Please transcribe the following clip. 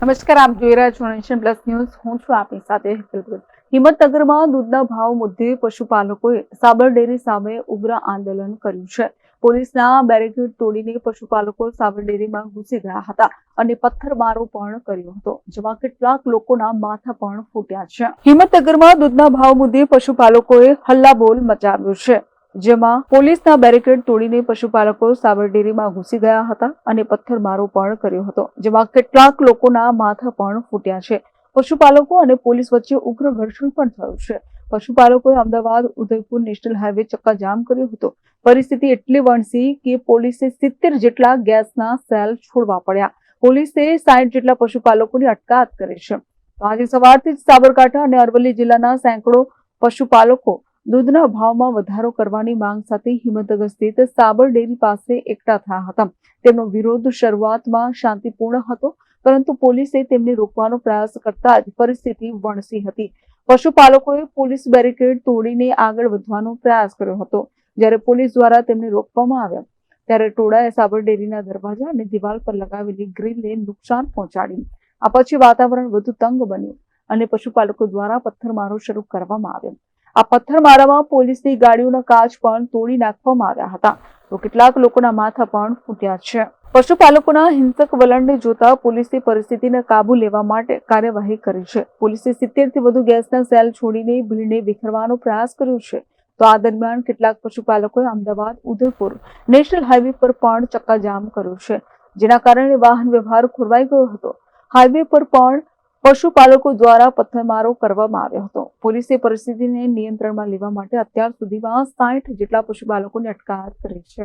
નમસ્કાર, આપ જોઈ રહ્યા છો નેશન પ્લસ ન્યૂઝ હું છું આપની સાથે હેતલ હિંમતનગરમાં દૂધના ભાવ મુદ્દે પશુપાલકોએ સાબર ડેરી સામે ઉગ્ર આંદોલન કર્યું છે. પોલીસના બેરિકેડ તોડીને પશુપાલકો સાબર ડેરીમાં ઘૂસી ગયા હતા અને પથ્થરમારો પણ કર્યો હતો, જેમાં કેટલાક લોકોના માથા પણ ફૂટ્યા છે. હિંમતનગરમાં દૂધના ભાવ મુદ્દે પશુપાલકોએ હલ્લાબોલ મચાવ્યો છે. જેમાં પોલીસના બેરિકેડ તોડીને પશુપાલકો સાબરડેરીમાં ઘૂસી ગયા હતા અને પથ્થરમારો પણ કર્યો હતો, જેમાં કેટલાક લોકોના માથા પણ ફૂટ્યા છે. પશુપાલકો અને પોલીસ વચ્ચે ઉગ્ર ઘર્ષણ પણ થયું છે. પશુપાલકોએ અમદાવાદ, ઉદયપુર નેશનલ હાઈવે ચક્કાજામ કર્યો હતો. પરિસ્થિતિ એટલી વણસી કે પોલીસે સિત્તેર જેટલા ગેસના સેલ છોડવા પડ્યા. પોલીસે સાઠ જેટલા પશુપાલકોની અટકાયત કરી છે. આજે સવારથી જ સાબરકાંઠા અને અરવલ્લી જિલ્લાના સેંકડો પશુપાલકો દૂધના ભાવમાં વધારો કરવાની માંગ સાથે હિંમતનગર સ્થિત સાબર ડેરી પાસે એકઠા થયા હતા. તેમનો વિરોધ શરૂઆતમાં શાંતિપૂર્ણ હતો, પરંતુ પોલીસે તેમને રોકવાનો પ્રયાસ કરતા જ પરિસ્થિતિ વણસી હતી. પશુપાલકોએ પોલીસ બેરિકેડ તોડીને આગળ વધવાનો પ્રયાસ કર્યો હતો, જ્યારે પોલીસ દ્વારા તેમને રોકવામાં આવ્યા. ત્યારે ટોળાએ સાબર ડેરીના દરવાજા અને દિવાલ પર લગાવેલી ગ્રીલને નુકસાન પહોંચાડ્યું. આ પછી વાતાવરણ વધુ તંગ બન્યું અને પશુપાલકો દ્વારા પથ્થરમારો શરૂ કરવામાં આવ્યો. આ પથ્થરમારામાં પોલીસની ગાડીઓના કાચ પણ તોડી નાખવામાં આવ્યા હતા. તો કેટલાક લોકોના માથા પણ ફૂટ્યા છે. પશુપાલકોના હિંસક વલણને જોતા પોલીસે પરિસ્થિતિને કાબુ લેવા માટે કાર્યવાહી કરી છે. પોલીસે સિત્તેરથી વધુ ગેસના સેલ છોડીને ભીડને વિખેરવાનો પ્રયાસ કર્યો છે. તો આ દરમિયાન કેટલાક પશુપાલકોએ અમદાવાદ, ઉદયપુર નેશનલ હાઈવે પર પણ ચક્કાજામ કર્યો છે, જેના કારણે વાહન વ્યવહાર ખોરવાઈ ગયો હતો. હાઈવે પર પણ પશુપાલકો દ્વારા પથ્થરમારો કરવામાં આવ્યો હતો. પોલીસે પરિસ્થિતિને નિયંત્રણમાં લેવા માટે અત્યાર સુધીમાં સાઠ જેટલા પશુપાલકોની અટકાયત કરી છે.